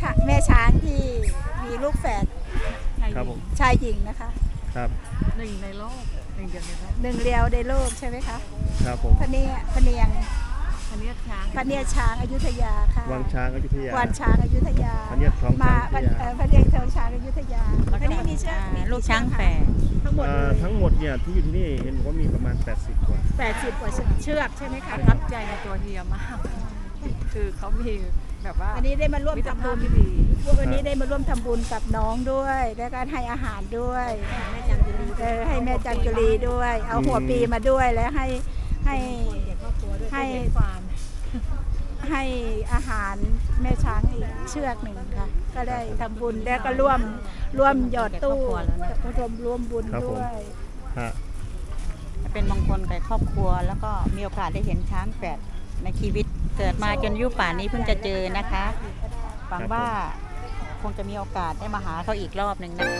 ชะแม่ช้างที่มีลูกแฝดครับผมชายหญิงนะคะ ครับหนึ่งในโลกหนึ่งเดียวในโลกหนึ่งเดียวในโลกใช่ไหมคะครับผมพะเนียพะเนียงอันนี้ช้างพะเนียช้างอยุธยาค่ะวังช้างอยุธยาวานช้างอยุธยาพะเนียดทองช้างมาอยุธยาเอ่อพะเนียดทองช้างอยุธยาแล้วก็พะเนียดมีช้างมีลูกช้างแฝดทั้งหมดเอ่เลอยทั้งหมดเนี่ยที่อยู่ที่นี่เห็นบอกว่ามีประมาณ 80 กว่าแปดสิบกว่าเชือกใช่ไหมคะประทับใจในตัวเฮียมาก คือเขามี แบบว่าอันนี้ได้มาร่วมมิตรทำภาบุพญที่ดีวันนี้ได้มาร่วมทำบุญกับน้องด้วย และการให้อาหารด้วยแม่จันจุรีเออให้แม่จันจุรีด้วย เอาหัวปีมาด้วยแล้วให้ให้ให้ฟาร์มให้อาหารแม่ช้างอีกเชือกหนึ่งค่ะ ก็ได้ทำบุญแล้วก็ร่วมร่วมหยอดตู้รวมร่วมบุญครับผมด้วยฮะเป็นมงคลแก่ครอบครัว แล้วก็มีโอกาสได้เห็นช้างแฝดในชีวิต เกิดมาจนอายุป่านนี้เพิ่งจะเจอนะคะหวังว่าคงจะมีโอกาสได้มาหาเขาอีกรอบหนึ่งนะ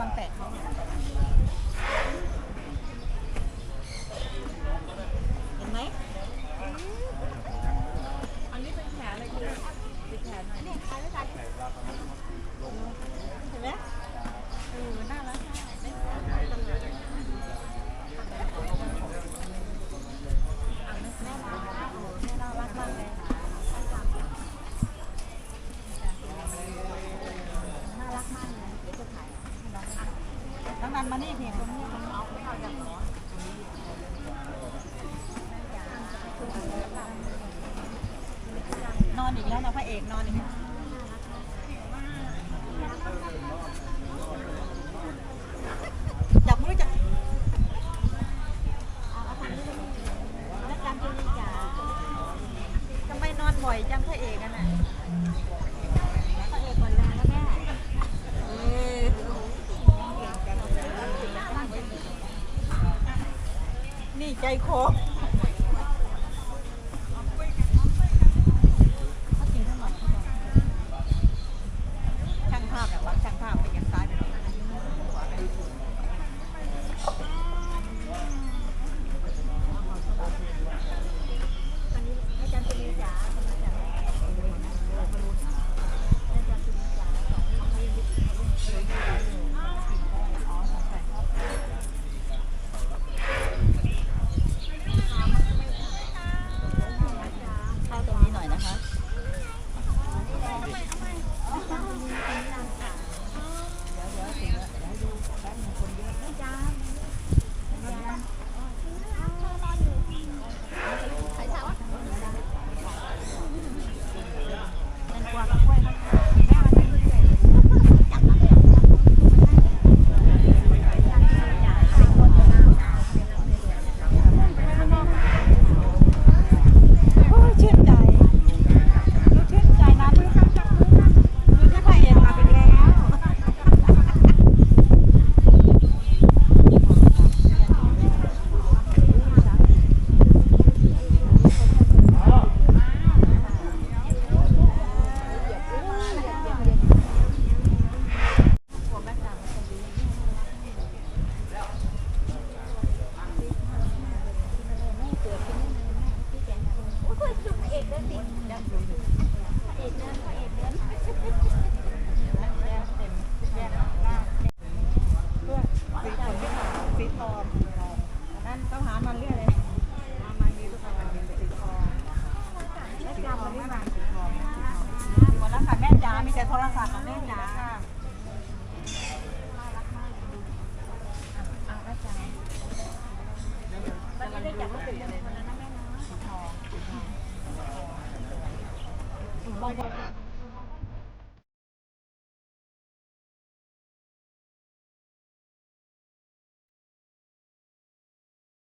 ความแปลกเขาันมานี่เพียตรงนี้อนอนอีกแล้วนะพระเอกนอนอีกแล้ว ใจคอ อยากรู้สึกยังไงวันนั้นนะแม่นะทองบางคน